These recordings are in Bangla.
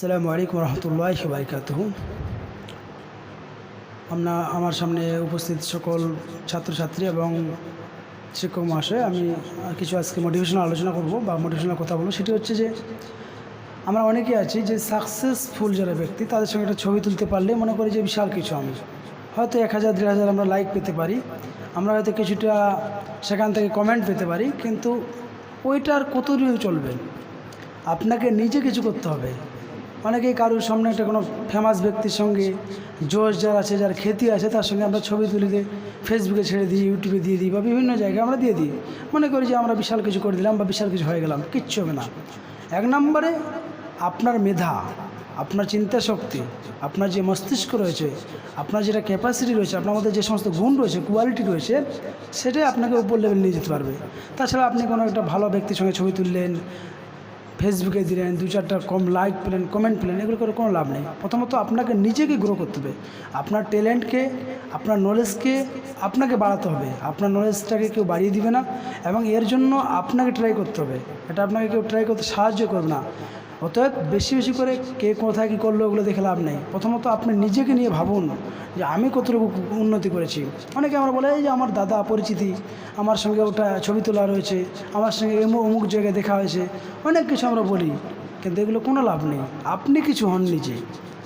আসসালামু আলাইকুম রহমতুল্লাহ বারকাত আমরা আমার সামনে উপস্থিত সকল ছাত্রছাত্রী এবং শিক্ষক মহাশয়, আমি কিছু আজকে মোটিভেশনাল আলোচনা করব বা মোটিভেশনাল কথা বলব। সেটি হচ্ছে যে, আমরা অনেকে আছি যে সাকসেসফুল যারা ব্যক্তি, তাদের সঙ্গে একটা ছবি তুলতে পারলে মনে করি যে বিশাল কিছু আমি। হয়তো এক হাজার, দেড় হাজার আমরা লাইক পেতে পারি। আমরা হয়তো কিছুটা সেখান থেকে কমেন্ট পেতে পারি, কিন্তু ওইটার কত চলবে? আপনাকে নিজে কিছু করতে হবে। অনেকেই কারোর সামনে একটা কোনো ফেমাস ব্যক্তির সঙ্গে জোশ যার আছে, যার খ্যাতি আছে, তার সঙ্গে আমরা ছবি তুলে দিই ফেসবুকে ছেড়ে দিই ইউটিউবে দিয়ে দিই বা বিভিন্ন জায়গায় আমরা দিয়ে দিই। মনে করি যে আমরা বিশাল কিছু করে দিলাম বা বিশাল কিছু হয়ে গেলাম, কিচ্ছু হবে না। এক নম্বরে আপনার মেধা, আপনার চিন্তা শক্তি, আপনার যে মস্তিষ্ক রয়েছে, আপনার যেটা ক্যাপাসিটি রয়েছে, আপনার মধ্যে যে সমস্ত গুণ রয়েছে কোয়ালিটি রয়েছে, সেটাই আপনাকে উপর লেভেল নিয়ে যেতে পারবে। তাছাড়া আপনি কোনো একটা ভালো ব্যক্তির সঙ্গে ছবি তুললেন ফেসবুকে দিলেন, দু চারটা কম লাইক পেলেন কমেন্ট পেলেন, এগুলো করে কোনো লাভ নেই। প্রথমত আপনাকে নিজেকে গ্রো করতে হবে। আপনার ট্যালেন্টকে আপনার নলেজকে আপনাকে বাড়াতে হবে। আপনার নলেজটাকে কেউ বাড়িয়ে দিবে না এবং এর জন্য আপনাকে ট্রাই করতে হবে। এটা আপনাকে কেউ ট্রাই করতে সাহায্য করবে না। অতএব বেশি বেশি করে কে কোথায় কী করল ওগুলো দেখে লাভ নেই। প্রথমত আপনি নিজেকে নিয়ে ভাবুন যে আমি কতটুকু উন্নতি করেছি। অনেকে আমরা বলে, এই যে আমার দাদা পরিচিতি, আমার সঙ্গে ওটা ছবি তোলা রয়েছে, আমার সঙ্গে অমুক জায়গায় দেখা হয়েছে। অনেক কিছু আমরা বলি, কিন্তু এগুলো কোনো লাভ নেই। আপনি কিছু হন নিজে।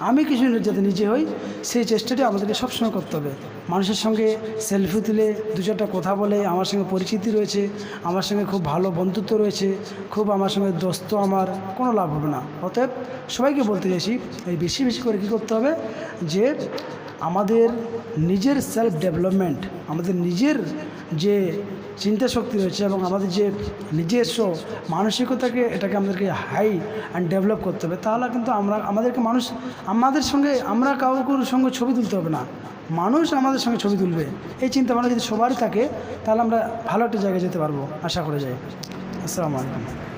আমি কিছু যাতে নিজে হই, সেই চেষ্টাটি আমাদেরকে সবসময় করতে হবে। মানুষের সঙ্গে সেলফি তুলে, দু চারটা কথা বলে, আমার সঙ্গে পরিচিতি রয়েছে, আমার সঙ্গে খুব ভালো বন্ধুত্ব রয়েছে, খুব আমার সঙ্গে দোস্ত আমার, কোনো লাভ হবে না। অতএব সবাইকে বলতে চাইছি, এই বেশি বেশি করে কী করতে হবে? যে আমাদের নিজের সেলফ ডেভেলপমেন্ট আমাদের নিজের যে চিন্তা শক্তি রয়েছে এবং আমাদের যে নিজস্ব মানসিকতাকে এটাকে আমাদেরকে হাই অ্যান্ড ডেভেলপ করতে হবে, তাহলে কিন্তু আমরা, আমাদেরকে মানুষ, আমাদের সঙ্গে, আমরা কাউর সঙ্গে ছবি তুলতে হবে না। মানুষ আমাদের সঙ্গে ছবি তুলবে। এই চিন্তা ভাবনা যদি সবারই থাকে, তাহলে আমরা ভালো একটা জায়গায় যেতে পারব, আশা করে যাই আসসালামু আলাইকুম।